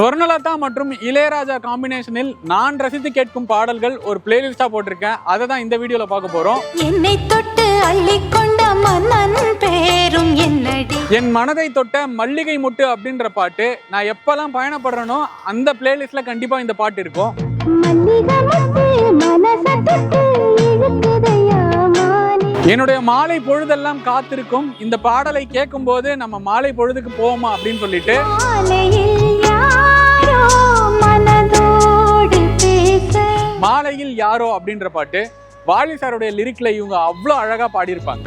ஸ்வர்ணலதா மற்றும் இளையராஜா காம்பினேஷனில் நான் ரசித்து கேட்கும் பாடல்கள் ஒரு பிளேலிஸ்டா போட்டிருக்கேன். அதை தான் இந்த வீடியோல பார்க்க போறோம். என்னை தொட்டு அள்ளிக்கொண்ட மன்னன் பேரும் என்னடி? என் மனதை தொட்ட மல்லிகை முட்டு அப்படின்ற பாட்டு நான் எப்பெல்லாம் பயணப்படுறேனோ அந்த பிளேலிஸ்ட்ல கண்டிப்பா இந்த பாட்டு இருக்கும். என்னுடைய மாலை பொழுதெல்லாம் காத்திருக்கும். இந்த பாடலை கேட்கும்போது நம்ம மாலை பொழுதுக்கு போவோமா அப்படின்னு சொல்லிட்டு யாரோ அப்படின்ற பாட்டு வாலி சாருடைய லிரிக்ல இவங்க அவ்வளோ அழகா பாடியிருப்பாங்க.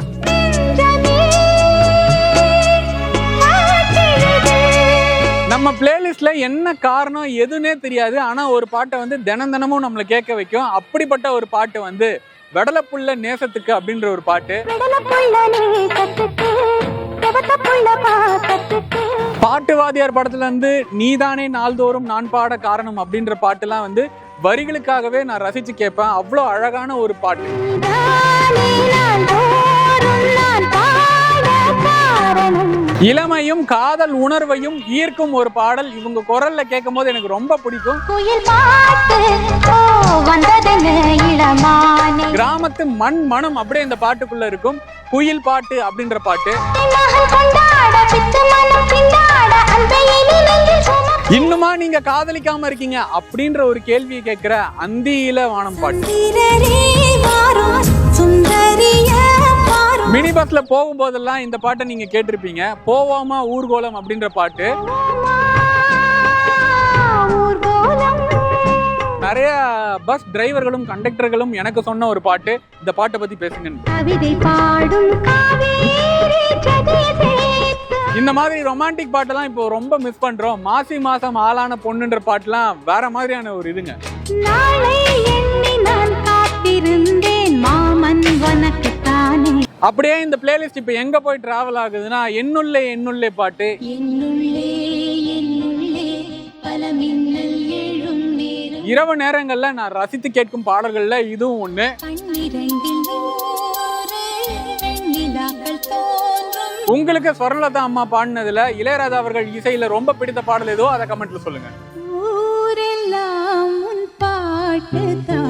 நம்ம பிளேலிஸ்ட்ல என்ன காரணம் எதுனே தெரியாது. ஆனா ஒரு பாட்டை வந்து தினம் தினமும் நம்மளை கேட்க வைக்கும். அப்படிப்பட்ட ஒரு பாட்டு வந்து வெடலப்புள்ள நேசத்துக்கு அப்படின்ற ஒரு பாட்டு. விடல புள்ள நீ கத்துக்கு செவத்த புள்ள பாக்கத்துக்கு பாட்டு வாத்தியார் படத்துல இருந்து நீதானே நாள்தோறும் நான் பாட காரணம் அப்படின்ற பாட்டுலாம் வந்து வரிகளுக்காகவே நான் ரசிச்சு கேட்பேன். அவ்வளோ அழகான ஒரு பாட்டு. இளமையும் காதல் உணர்வையும் ஈர்க்கும் ஒரு பாடல். இவங்க குரல்ல கேட்கும் போது எனக்கு ரொம்ப பிடிக்கும். கிராமத்து மண் மனம் அப்படியே இந்த பாட்டுக்குள்ள இருக்கும். குயில் பாட்டு அப்படின்ற பாட்டு. நீங்க காதலிக்காம இருக்கீங்க அப்படின்ற ஒரு கேள்வியை கேட்கிற அந்தியில வானம் பாட்டு. மினி பஸ்ல போகும்போதெல்லாம் இந்த பாட்டை நீங்க கேட்டிருப்பீங்க. போவோமா ஊர்கோலம் அப்படின்ற பாட்டு. நிறைய பஸ் டிரைவர்களும் கண்டக்டர்களும் எனக்கு சொன்ன ஒரு பாட்டு. இந்த பாட்டை பத்தி பேசுங்க இந்த மாதிரி ரொமான்டிக் பாட்டெல்லாம் இப்போ ரொம்ப மிஸ் பண்றோம். மாசி மாசம் ஆளான பொண்ணுன்ற பாட்டுலாம் வேற மாதிரியான ஒரு இதுங்க. அப்படியே இந்த பிளேலிஸ்ட் இப்போ எங்க போய் டிராவல் ஆகுதுன்னா என்னுள்ளே என்னுள்ளே பாட்டு. இரவு நேரங்கள்ல நான் ரசித்து கேட்கும் பாடல்கள்ல இதுவும் ஒண்ணு. உங்களுக்கு சொரலதா அம்மா பாடினதுல இளையராஜா அவர்கள் இசையில ரொம்ப பிடித்த பாடல் ஏதோ அதை கமெண்ட்ல சொல்லுங்க. ஊரெல்லாம் உன் பாட்டு தான்.